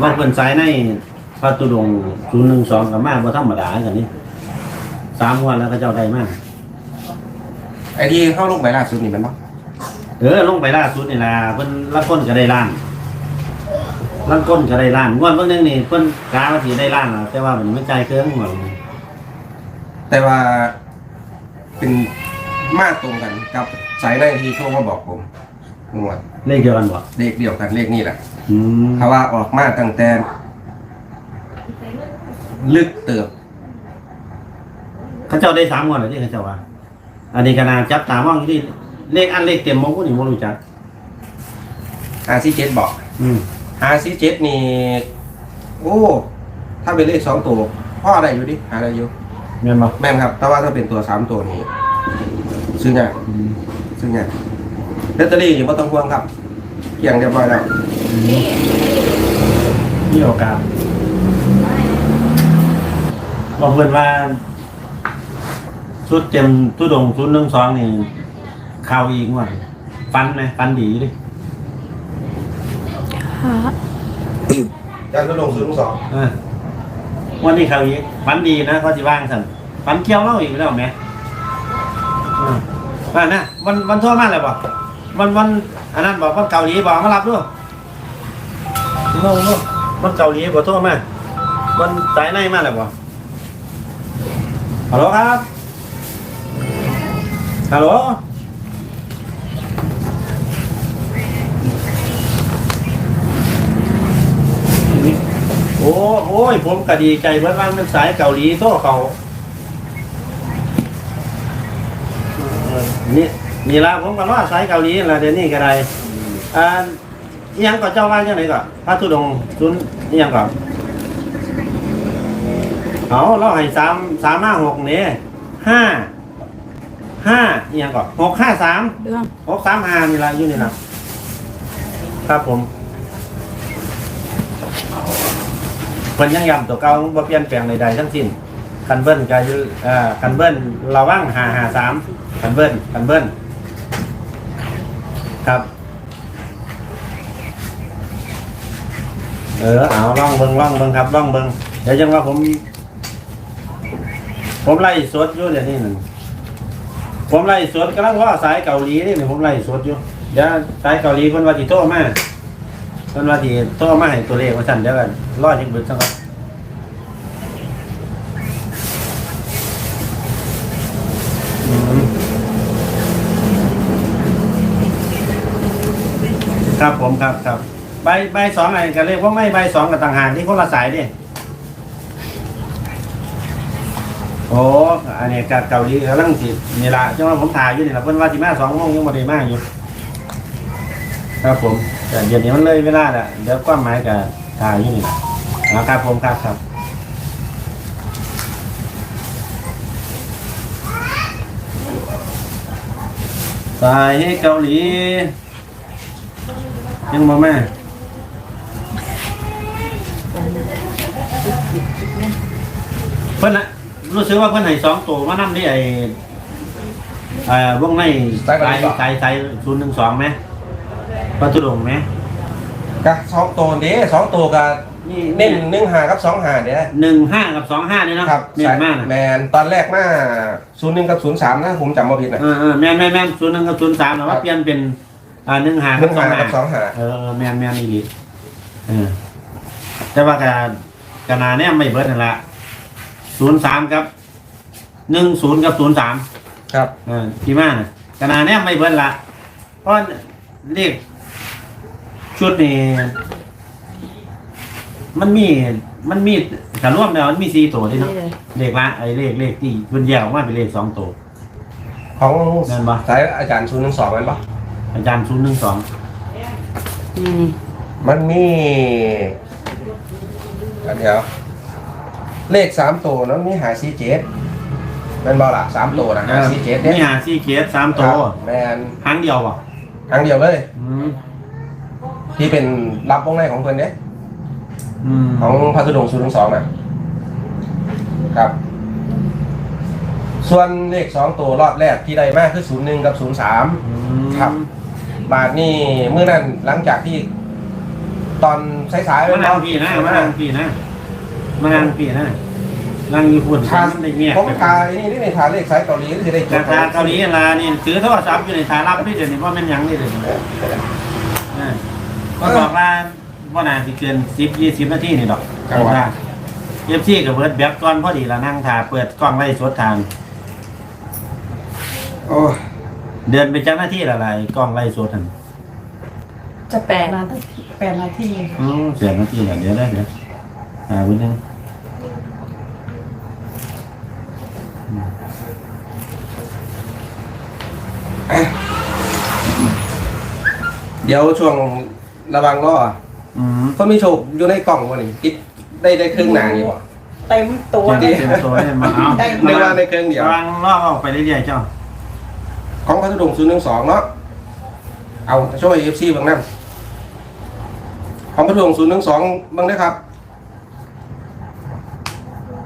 ว่าเพิ่นสายในพระตุดงศูนย์หนึ่งสองกับมาบ่ธรรมดากันนี่สามวันแล้วก็เจ้าได้มาก ไอ้ที่เข้าลงไปล่าสุดนี่แมันบ่เออลงไปล่าสุดนี่ล่ะเพิ่นละคนก็ได้ล้านลังก้นก็ได้ล้านงวดเบิ่งหนึงนี่เพิ่นกาว่าสิได้ล้านล่ะแต่ว่ามันไม่จ่ายเครื่องหมดแต่ว่าเป็นมาตรงกันกับสายในที่โทรมาบอกผม งวดเลขเดียวกันบ่เลขเดียวกันเลขนี่แหละอืมเขาว่าออกมาตั้งแต่ลึกเติบเขาเจ้าได้สามงวดแล้วที่เขาเจ้าว่า อันนี้ก็น่าจับตามองอยู่ที่เลขอันเลขเต็มมงกูนี่บ่รู้จัก อาซีเจ็ดบอกอืมอาซีเจ็ดนี่โอ้ถ้าเป็นเลขสองตัวพ่ออะไรอยู่ดิหาอะไรอยู่ แม่นบ่แม่นครับ แต่ว่าถ้าเป็นตัวสามตัวนี้ซื้อไงายอืม ซื้อไงาย ลอตเตอรี่นี่ไม่ต้องห่วงครับเกี่ยงเรียบร้อยแล้วมีโอกาสบอกเพื่อนว่าชุดเต็มทุดงชุดหนึ่งสองนี่เข้าอีกงว่าฟันไหมฟันดีดิค่ะยันกระลงซื้อลูกสองเออวันนี้เข้าอีกฟันดีนะเขาจะว่างสันฟันเกี่ยวเล่าอีกแล้วไหมอืมว่านะวันวันโทั่วมาเลยบอก วันวันอันนั้นบอกวันเกาหลีบอกมารับด้วยโน่โน่วันเกาหลีบอกโทั่วมาวันสายในมาเลยบอกฮัลโหลครับฮัลโหลโอ้โอ้ยผมก็ดีใจเพื่อนว่ามันสายเกาหลีโทษเขาเออ นี่นี่ละผมก็ว่าสายเกาหลีละเดี๋ยวนี้ก็ได้อ่าอิหยังก็เจ้าว่าจังไหนก็พระธุดงค์ซุนอิหยังก็เอาเราให้สามสามห้าหกเนี่ยห้าห้าอิหยังก็หกห้าสามเรื่องหกสามห้านี่ละอยู่นี่ละครับผมเพิ่นยังย้ำตัวเก่าบ่เปลี่ยนแปลงใดๆทั้งสิ้นคันเบิ้ลก็อยู่เอ่อคันเบิ้ลระวังห้าห้าสามคันเบิ้ลคันเบิ้ล ครับ เออเอาล่องเบิงล่องเบิงครับล่องเบิงเดี๋ยวจังว่าผม ผมไล่สดอยู่เดี๋ยวนี้หนึ่งผมไล่สดกำลังว่าสายเกาหลีนี่หนึ่งผมไล่สดอยู่เดี๋ยวสายเกาหลีเพิ่นว่าสิโทรมาเพิ่นว่าสิโทรมาให้ตัวเลขว่าสั่นเดี๋ยวกันรอจังเบิดซักครับ ครับผมครับครับใบใบสองอะไรกันเรียกว่าไม่ใบสองกับต่างหากที่คนละสายดิโอ้อันนี้กับเกาหลีกำลังสินี่ละจังว่าผมถ่ายอยู่นี่ละเพิ่นว่าสิมาสองโมงยังบ่ได้มากอยู่ ครับผมแต่เดี๋ยวนี้มันเลยเวลาแล้วเดี๋ยวความหมายกับถ่ายอยู่นี่ละนะครับผมครับครับสายให้เกาหลี ยังบ่แม่เพิ่นน่ะรู้สึกว่าเพิ่นให้สองตัวมานํที่ไอ้เอ่อวงในสายสายสายศูนย์หนึ่งสองไหมประตูดงไหมกับสองตัวเด้สองตัวกับนี่เน้นหนึ่งหากับสองหาเด้หนึ่งห้ากับสองห้านี่เนาะครับเน้นมากนะแมนตอนแรกมาศูนย์หนึ่งกับศูนย์สามนะผมจำไม่ผิดนะเออเออแมนแมนแมนศูนย์หนึ่งกับศูนย์สามแต่ว่าเปลี่ยนเป็น อ่าหนึ่งห้าหกับนึ่งสองหาห้ากับสองหาเออเออแมนแมนอีหลีเออแต่ว่าการกนาเนี่ยไม่เบิดนั่นละศูนย์สามกับหนึ่งศูนย์กับศูนย์สามครับเออที่มาน่ะกนาเนี่ยไม่เบิดละเพราะเลขชุดนี้มันมีมันมีถ้ารวมแล้วมันมีสี่ตัวด้วยเนาะนี่เลยเลขละไอ้เลขเลขที่มันแยกออกมาเป็นเลขสองตัวของนั่นปะสายอาจารย์ศูนย์หนึ่งสองมันปะ อาจารย์ศูนย์หนึ่งสองนี่นี่มันมีเดี๋ยว เลขสามตัวนั้นมีหาซีเจ็ดเป็นบอละสามตัวนะหาซีเจ็ดนี่หาซี่เคสสามตัวแมนครั้งเดียวอะครั้งเดียวเลย อืมที่เป็นรับวงในของเพื่อนเนี้ยอืมของพัสดุศูนย์หนึ่งสองนะครับ ส่วนเลขสองตัวรอบแรกที่ได้มากคือศูนย์หนึ่งกับศูนย์สาม อืมครับ บาทนี่เมื่อนั้นหลังจากที่ ตอนสายๆมานั่งพี่นะมานั่งพี่นะมานั่งพี่นะนั่งอยู่พุ่นทานได้เงียบผมทาไอ้นี่นี่ในทาเลขสายเกาหลีก็จะได้จราดคาเกาหลีลานี่ถือโทรศัพท์อยู่ในฐานรับนี่เดี๋ยวนี้ว่ามันหยังนี่เดี๋ยวนี้อ่าก็บอกว่าว่านาสิเกินสิบยี่สิบนาทีนี่ดอกเอฟซีกับเบิร์ดแบ็กก่อนพอดีละนั่งถ่าเปิดกล้องไล่สดทางโอ้ย เดินไปจักหน้าที่ละลายกล้องไล่สดทันจะแปดนาทีแปดนาทีอืมเสียหน้าที่ละเดี๋ยวได้เดี๋ยวหาวินึงเดี๋ยวช่วงระวังล้ออืมคนมีโชคอยู่ในกล่องวันนี้ติดได้ได้เครื่องหนานี่บ่เต็มตัวเตรียมเตรียมตัวให้มาเอาได้เรียกว่าในเครื่องเดียวกำลังล่อออกไปเรื่อยๆเจ้า ของพัสดุศูนย์หนึ่งสองเนาะเอาช่วยเอฟซีบางนั่นของพัสดุศูนย์หนึ่งสองบางนะครับ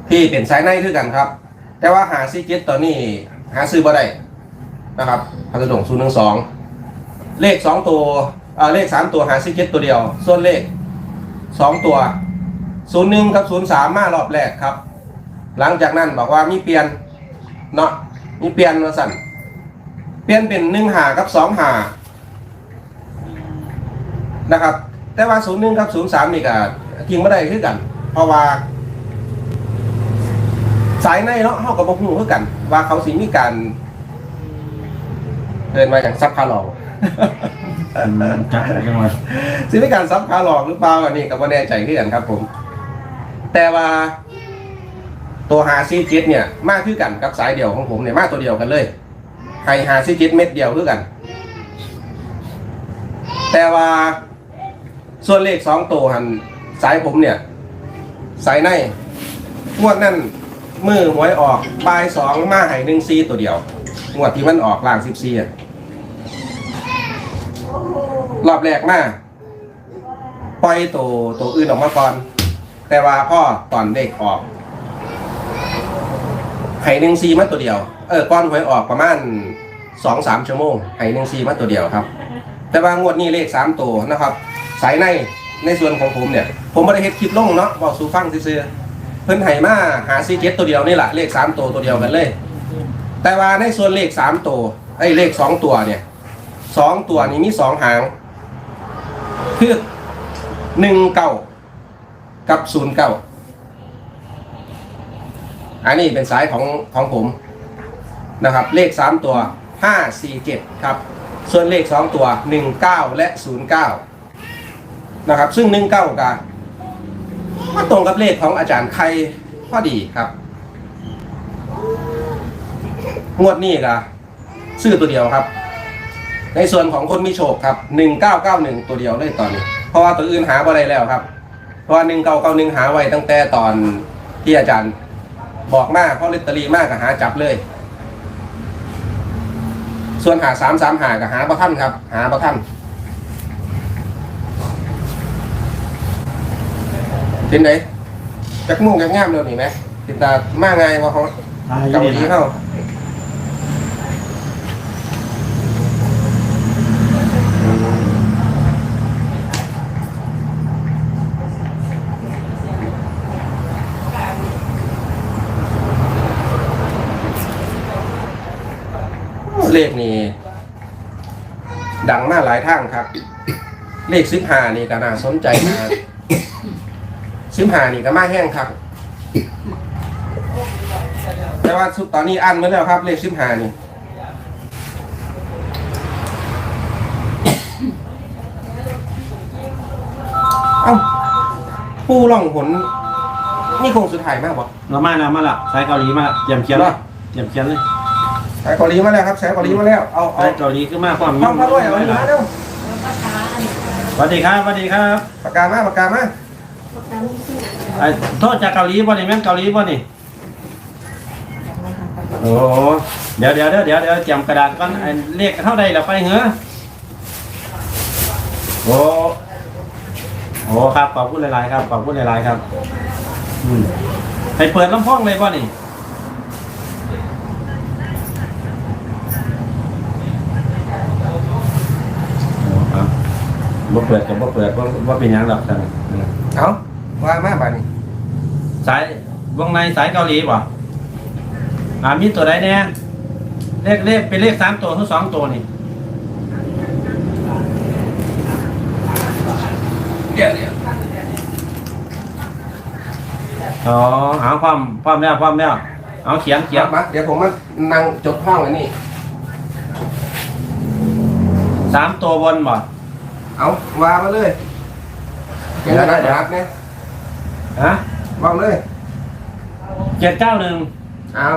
พี่เป็นสายในคือกันครับ แต่ว่าหาซีเจ็ตตอนนี้หาซื้อบ่ได้นะครับพัสดุศูนย์หนึ่งสองเลขสองตัวเออเลขสามตัวหาซีเจ็ตตัวเดียว ส่วนเลขสองตัวศูนย์หนึ่งกับศูนย์สามมารอบแรกครับ หลังจากนั้นบอกว่ามีเปลี่ยนเนาะมีเปลี่ยนมาสั่น เปลี่ยนเป็นหนึ่งหากับสองหานะครับ แต่ว่าศูนย์หนึ่งกับศูนย์สามนี่ก็จริงไม่ได้คือกัน เพราะว่า สายในเนาะเขากับบ่ฮู้คือกัน ว่าเขาสิมีการเดินมาอย่างซับคาหลอกอืมจักจังหวะสิมีการซับคาหลอกหรือเปล่าอันนี้ก็บ่แน่ใจคือกันครับ ผม แต่ว่าตัวหาซีจิตเนี่ย มากคือกันกับสายเดียวของผมเนี่ยมากตัวเดียวกันเลย ให้หาซีจิตเม็ดเดียวคือกัน แต่ว่าส่วนเลขสองตัวหันสายผมเนี่ย สายในงวดนั่นมือหวยออกปลายสองมาให้หนึ่งซีตัวเดียวงวดที่มันออกล่างสิบซีอะรอบแรกมาปล่อยตัวตัวอื่นออกมาก่อน แต่ว่าพ่อตอนเด็กออกให้หนึ่งซีมาตัวเดียว เออก้อนหวยออกประมาณ สองสามชั่วโมงให้หนึ่งซีมาตัวเดียวครับ แต่ว่างวดนี้เลขสามตัวนะครับ สายในในส่วนของผมเนี่ย ผมไม่ได้เฮ็ดคลิปลงเนาะบอกสู่ฟังซื่อๆเพิ่นให้มาหาซีเจ็ดตัวเดียวนี่แหละเลขสามตัวตัวเดียวกันเลย แต่ว่าในส่วนเลขสามตัวไอ้เลขสองตัวเนี่ยสองตัวนี้มีสองหาง คือหนึ่งเก้ากับศูนย์เก้าอันนี้เป็นสายของของผมนะครับ เลขสามตัว ห้าสี่เจ็ดครับ ส่วนเลขสองตัวหนึ่งเก้าและศูนย์เก้านะครับ ซึ่งหนึ่งเก้ากับมาตรงกับเลขของอาจารย์ไข่พอดีครับ งวดนี้ก็ซื้อตัวเดียวครับ ในส่วนของคนมีโชคครับหนึ่งเก้าเก้าหนึ่งตัวเดียวเลยตอนนี้ เพราะว่าตัวอื่นหาบ่ได้แล้วครับ เพราะว่าหนึ่งเก้าเก้าหนึ่งหาไว้ตั้งแต่ตอนที่อาจารย์บอกมากเพราะลิตรีมากก็หาจับเลย ส่วนหาสามสามหากับหาประทันครับ หาประทันเป็นไงจักมุ่งจักงามเร็วนี่ไหมติดตามากไงว่าเขาตายเกาหลีเข้า เลขนี้ดังมากหลายทางครับ เลขสิบหานี่ก็น่าสนใจนะสิบหานี่ก็มาแห้งครับ แต่ว่าสุดตอนนี้อันไว้แล้วครับ เลขสิบหานี่เอ้าผู้ล่องหนนี่คงสุดท้ายมากบ่เรามาแล้วมาและสายเกาหลีมาละเตรียมเขียนเลยเตรียมเขียนเลย สายเกาหลีมาแล้วครับสายเกาหลีมาแล้ว เอาเอาสายเกาหลีขึ้นมาความห้องพระด้วยเอาอันนี้มาเร็วสวัสดีครับสวัสดีครับปากกามาปากกามาไอ้โทษจากเกาหลีบ่นี่แม่นเกาหลีบ่นี่โอ้เดี๋ยวเดี๋ยวเดี๋ยวเดี๋ยวเดี๋ยวเตรียมกระดาษก่อนไอ้เลขเท่าใดแล้วไปเหรอโอ้โอ้ครับขอบคุณหลายๆครับขอบคุณหลายๆครับอืมไปเปิดลำโพงเลยบ่นี่โอ้ครั บบ่เปิดกับบ่เปิดว่าว่าเป็นหยังหรอกท่านอืมเอาว่ามาบัดนี้สายวงในสายเกาหลีบ่อ่ามีตัวใดเนี่ยเลขเลขเป็นเลขสามตัวหรือสองตัวนี่เดี๋ยวเดี๋ยวอ๋อเอาความความแล้วความแล้วเอาเขียนเขีเดี๋ยยนวมาเดี๋ยวผมมานั่งจดห้องอันนี้สามตัวบนบ่ เอาว่ามาเลยเดี๋ยวนะครับเนี่ยฮะว่าเลยเจ็ดเก้าหนึ่งเอา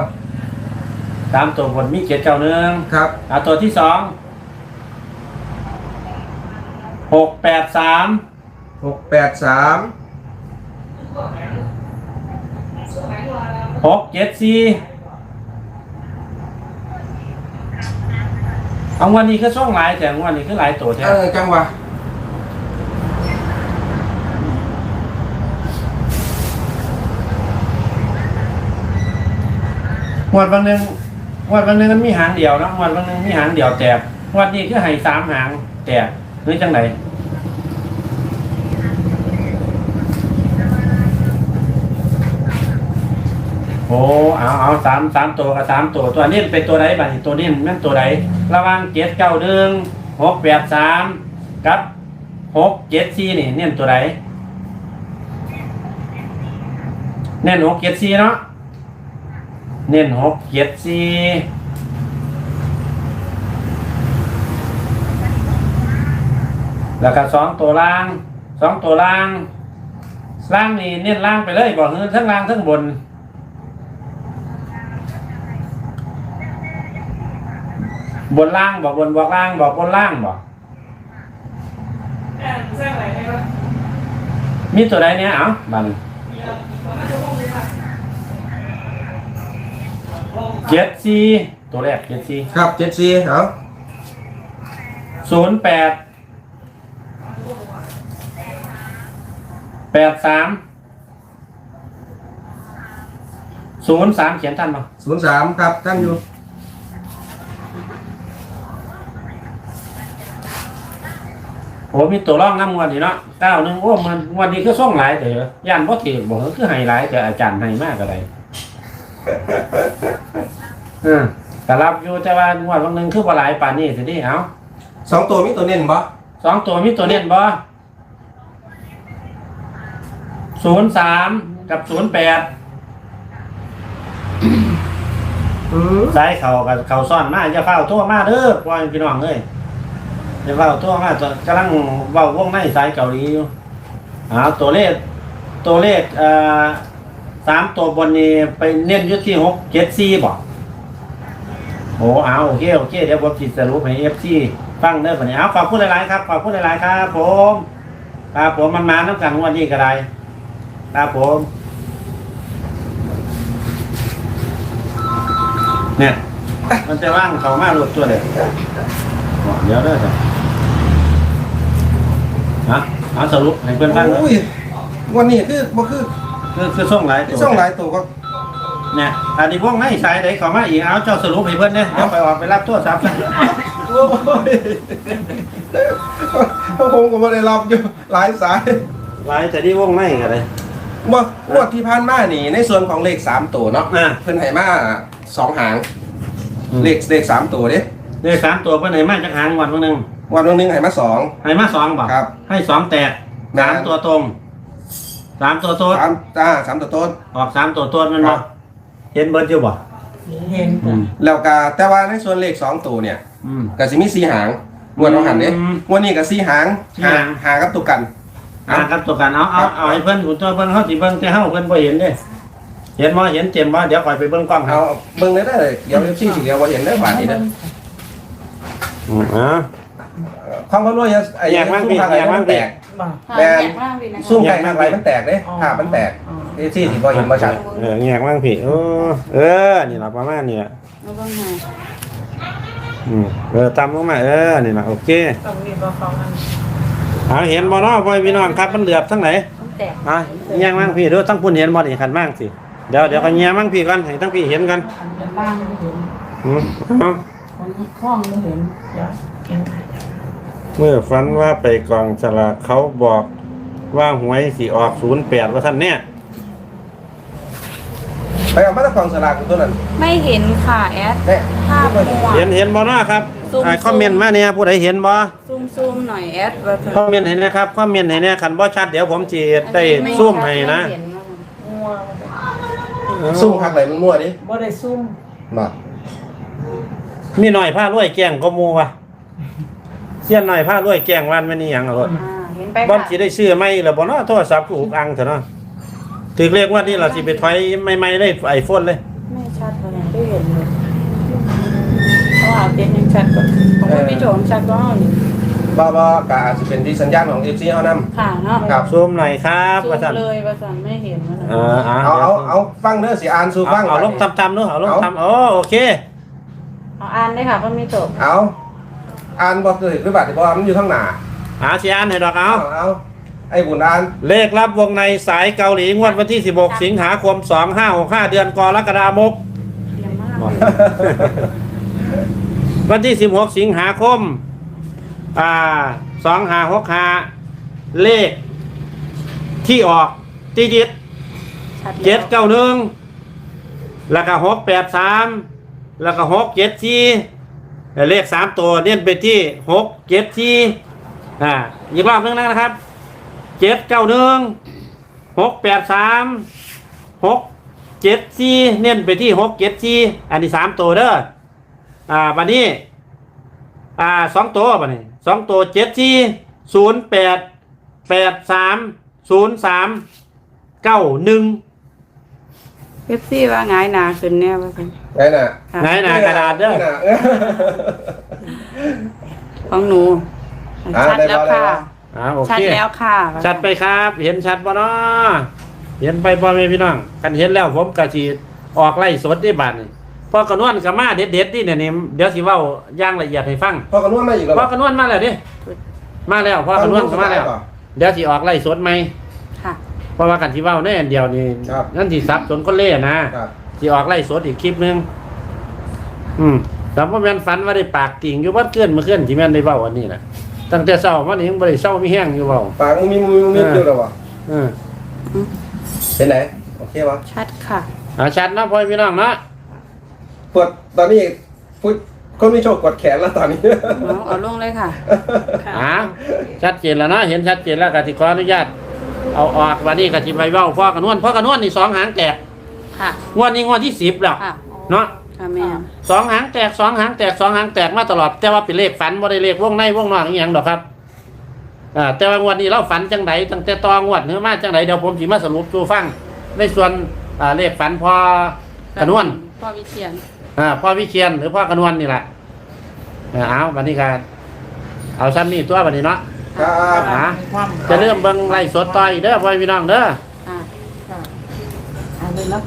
สามตัวบนมีเจ็ดเก้าหนึ่งครับเอาตัวที่สองหกแปดสามหกแปดสามหกเจ็ดสี่เอาวันนี้ก็ช่องหลายแต่วันนี้ก็หลายตัวแท้เออจังหวะ งวดวันหนึ่งงวดวันหนึ่งมันมีหางเดียวนะงวดวันหนึ่งมีหางเดียวแตกงวันนี้ก็ให้สามหางแตกหรือจังไหนโอ้เอาเอาสามสามตัวกับสามตัวตัวนี้เป็นตัวไหนบ้างตัวนี้มันตัวไหนระวังเจ็ดเก้าหนึ่งหกแปดสามกับหกเจ็ดสี่นี่เน้นตัวไหนเน้นหกเจ็ดสี่เนาะ เน้นหกเจ็ดสี่แล้วก็สองตัวล่างสองตัวล่างล่างนี่เน้นล่างไปเลยบอกเออทั้งล่างทั้งบน บนล่างบอกบนบอกล่างบอกบนล่างบอกมีตัวใดเนี่ยเอ้าบัน เจ็ดสี่ตัวแรกเจ็ดสี่ครับเจ็ดสี่เอาศูนย์แปดแปดสามศูนย์สามเขียนทันป่ะศูนย์สามครับท่านอยู่โอ้มีตัวร่องน้ำงวดนี่เนาะเก้าหนึ่งโอ้มันงวันนี้คือส่งหลายแต่เหรอย่านพ่ถือบอกว่าคือให้หลายแต่อาจารย์ให้มากอะไร อืมแต่รับอยู่แต่ว่างวดวันหนึ่งคือบ่หลายป่านนี้สิที่เอาสองตัวมีตัวเน้นบ่สองตัวมีตัวเน้นบ่ศูนย์สามกับศูนย์แปดอืมสายเขากับเขาซ่อนมาจะเฝ้าโทั่วมาเด้อพ่อแม่พี่น้องเอ้ยจะเฝ้าโทั่วมาตอนกำลังเว้าวงในสายเกาหลีอยู่อ่าตัวเลขตัวเลขเอ่อ สามตัวบนนี้ไปเน้นยุที่หกเจ็ดสี่บอกโอ้เอาโอเคโอเคเดี๋ยวผมจิตสรุปให้เอฟซีฟังเด้อวันนี้เอาขอบคุณหลายๆครับขอบคุณหลายๆครับผมครับผมมันมาน้ำกันวันนี้ก็ได้ครับผม เนี่ย มันจะว่างเขามากรวดตัวเลยเดี๋ยวเด้จ้ะฮะเอาสรุปให้เพื่อนฟังวันนี้คือบ่คือ คือคือส่งหลายตัที่วส่งหลายตัวก็เนี่ยอันนี้พวกไม่สายไหนขอมาอีกเอาเจ้าสรุปให้เพื่อนเนี่ยเดี๋ยวไปออกไปรับตัวซับโอ้ยผมก็ไม่ได้รับอยู่หลายสายหลายแต่ที่วงไม่กันเลยเมื่องวดที่ผ่านมานี่ ในส่วนของเลขสามตัวเนาะอะเพิ่นให้มาสองหางอืมเลขเลขสามตัวเด้เลขสามตัวเพื่อนไหนมาจากหางวันวันหนึ่งวันวันหนึงให้มาสองให้มาสองบอกครับ ให้สองแตกสามตัวตรง สามตัวโต้นสามจ้าสามตัวต้น ออกสามตัวต้นมันครับอบกเห็นเบิร์ดอยู่บ่เห็นอืมแล้วก็แต่ว่าในส่วนเลขสองตัวเนี่ยอืม ก็สิมีสี่หางงวดของหันเด้อืมงวดนี้ก็สี่หางสี่หาง หางกับตุกกัน อ่าครับตัวกันเอาเอาเอาให้เพิ่นหุ่นตัวเพิ่นเขาสิเบิ่งแต่เฮาเพิ่นบ่เห็นเด้เห็นบ่เห็นเต็มบ่เดี๋ยวค่อยไปเบิ่งกล้องให้เอาเบิ่งเลยได้เลยเดี๋ยวซี่สิเดียวว่าเห็นได้บาทนี้นะอืมอ่า ความเขารวยไอ้อยากมั่งซุ่มทางไหนอยากมั่มังนแตก บ่ แบนมากเลยนะคะซุ่มไก่ทางไรมันแตกเด้ภาพมันแตกซี่สิบ่เห็นบ่ชัดเออแยกมั่งพี่เออเออ นี่ล่ะประมาณนี้ล่ะแล้วก็มาอืมเออตามลงมาเออนี่ล่ะโอเคต้องมีบ่ของมันเอาเห็นบ่เนาะพ่อพี่น้องครับมันเหลือบทั้งไหนต้องแตกอะแยกมั่งพี่เด้อทั้งปุ่นเห็นบ่นี่คันมั่งสิเดี๋ยวเดี๋ยวก็แยกมั่งพี่ก่อนให้ทั้งพี่เห็นกันอันเป็นบ้านไม่เห็นอืมเอาของห้องไม่เห็นเดี๋ยวเก็บ เมื่อฝันว่าไปกองสลากเขาบอกว่าหวยสิออกศูนย์แปดว่าท่านเนี่ยไปเอามาตรกองสลากตัวนั้นไม่เห็นค่ะแอดเนี่ยภาพมัว เห็นเห็นบ่เนาะครับซูม อ่าคอมเมนต์มาเนี่ยผู้ใดเห็นบ่ซูมซูมหน่อยแอดว่าเธอคอมเมนต์ให้นะครับคอมเมนต์ให้เนี่ยคันบ่ชัดเดี๋ยวผมสิได้ซูมให้นะไม่เห็ว่างัวซุ่มพักไหนมันมั่วดิบ่ได้ซุ่มมามีหน่อยผ้ารวยแกล้งก็มูวะ เสี้ยนหน่อยผ้ารวยแกล้งวันไม่นี่หยังเหรออ่าเห็นไปบ่ค่ะสิได้ซื้อไหมล่ะบ่เนาะโทรศัพท์กูอุกอังเถอะเนาะถึกเรียกว่านี่ล่ะสิไปถอยใหม่ๆได้ไอโฟนเลย ไม่ชัดเลยไม่เห็นเลยเพราะว่าเป็นยังชัดกว่าของคุณพี่โจงชัดก็เอานี่บ้าบ้ากอาจจะเป็นที่สัญญาณของเอฟซีเขานำค่ะเนาะครับ ซูมหน่อยครับซูว่าซั่นมเลยว่าสันไม่เห็นว่าซั่น เอออ่าเอาเอาเอาฟังเด้อสิอ่านสู่เอาฟังเอาลงตำๆเนาะเอาลงตำโอ้โอเค เอาอ่านเลยค่ะคุณพี่โจงเอา อ่านบอกเลยหรือบัตรบ่มันอยู่ข้างหน้าหาสิอ่านให้ดอกเอาเอาเอาไอ้บุญอ่านเลขรับวงในสายเกาหลีงวดวันที่ 16 สิงหาคม 2565 เดือนกรกฎาคมเรียนมากวันที่ 16 สิงหาคม อ่า2565เลข ที่ออกที่ยิดชัดเจ็ดเก้าหนึ่งแล้วก็หกแปดสามแล้วก็หกเจ็ดสี่ เลขสามตัวเน้นไปที่หกเจ็ดสี่อ่าอีกรอบนึงนะครับเจ็ดเก้าหนึ่งหกแปดสามหกเจ็ดสี่เน้นไปที่หกเจ็ดสี่อันนี้สามตัวเด้ออ่าวันนี้อ่าสองตัวบันนี้สองตัวเจ็ดสี่ศูนย์แปดแปดสามศูนย์สามเก้าหนึ่ง เอฟซีว่าไงายหนาขึ้นแน่ว่าซั่นไหนน่ะค่ะไหนหนากระดาษเด้อ ไหนน่ะ ของหนูอ่าชัดได้แล้วแล้วค่ะอ่าโอชัดเค แล้วค่ะชัดไปครับ เห็นชัดบ่เนาะเห็นไปบ่แม่พี่น้องกันเห็นแล้วผมกะสิออกไล่สดได้บาดนี่พอกระนวนกับมาเด็ดๆนี่เนี่ยนี่เดี๋ยวสิเว้าอย่างละเอียดให้ฟังพอกันนวดมาอีกแล้วพอกระนวนมาแล้วดิมาแล้วพอกระนวนก็มาแล้ว เดี๋ยวสิออกไล่สดไหมค่ะ เพราะว่ากันสิเว้าแน่อันเดียวนี่ครับ นั่นสิซับจนคนเล่นะ ครับ สิออกไล่สดอีกคลิปหนึง อืมแต่ว่าแม่นฝันว่าได้ปากติ่งอยู่วัดเกินเมื่อคืนที่แม่นได้เว้าอันนี้น่ะตั้งแต่เช้ามานี่ยังบ่ได้เช้ามีแห้งอยู่เว้าปากมึงมีมึงมีอยู่แล้ววะเออเป็นไหนโอเควะชัดค่ะอาชัดเนาะพ่อพี่น้องเนาะปวดตอนนี้พุทคนมีโชคกดแขนแล้วตอนนี้ เอาเอาลงเลยค่ะอ่าชัดเจนแล้วเนาะเห็นชัดเจนแล้วกติขออนุญาต เอาออกวันนี้กติไปเว้าพ่อกระนวนพ่อกระนวนนี่สองหางแตกค่ะงวดนี้งวดที่สิบแล้วค่ะเนาะค่ะแม่สองหางแตกสองหางแตกสองหางแตกมาตลอด แต่ว่าเป็นเลขฝันบ่ได้เลขวงในวงนอกอหย่างดอกครับอ่าแต่ว่างวดนี้เราฝันจังไดตั้งแต่ตองวดเนื้อมาจังไดเดี๋ยวผมสิมาสรุปสู่ฟังในส่วนอ่าเลขฝันพอกระนวนพ่อวิเชียนอ่าพ่อวิเชียนหรือพ่อกระนวนนี่แหละเออเอาวันนี้ก็เอาซ้ำนี่ตัววันนี้เนาะ ครับอ่าความจะเริ่มเบิ่งไล่สดต่อยเด้อพ่อพี่น้องเด้อค่ะค่ะอ่านเลยเนาะ